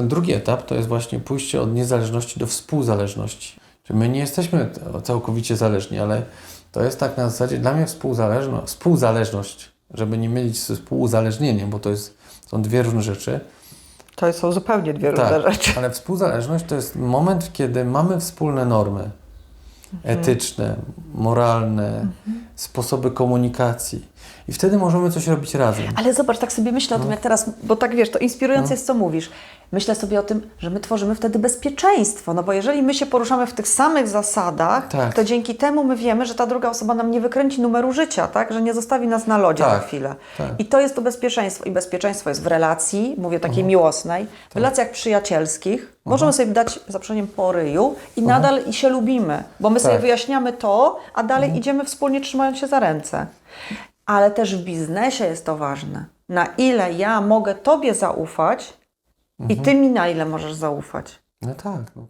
Ten drugi etap to jest właśnie pójście od niezależności do współzależności. Czyli my nie jesteśmy całkowicie zależni, ale to jest tak na zasadzie dla mnie współzależno, współzależność, żeby nie mylić z współuzależnieniem, bo to jest, są dwie różne rzeczy. To są zupełnie dwie różne Tak, rzeczy. ale współzależność to jest moment, kiedy mamy wspólne normy etyczne, moralne, sposoby komunikacji i wtedy możemy coś robić razem. Ale zobacz, tak sobie myślę o No. tym, jak teraz, bo tak wiesz, to inspirujące jest, co mówisz. Myślę sobie o tym, że my tworzymy wtedy bezpieczeństwo, no bo jeżeli my się poruszamy w tych samych zasadach, Tak. to dzięki temu my wiemy, że ta druga osoba nam nie wykręci numeru życia, tak? Że nie zostawi nas na lodzie Tak, na chwilę. tak. I to jest to bezpieczeństwo. I bezpieczeństwo jest w relacji, mówię takiej Mhm. miłosnej, w relacjach przyjacielskich. Możemy sobie dać, za przeproszeniem, po ryju i nadal i się lubimy, bo my sobie Tak. wyjaśniamy to, a dalej idziemy wspólnie trzymając się za ręce. Ale też w biznesie jest to ważne. Na ile ja mogę Tobie zaufać i Ty mi na ile możesz zaufać. No tak. No to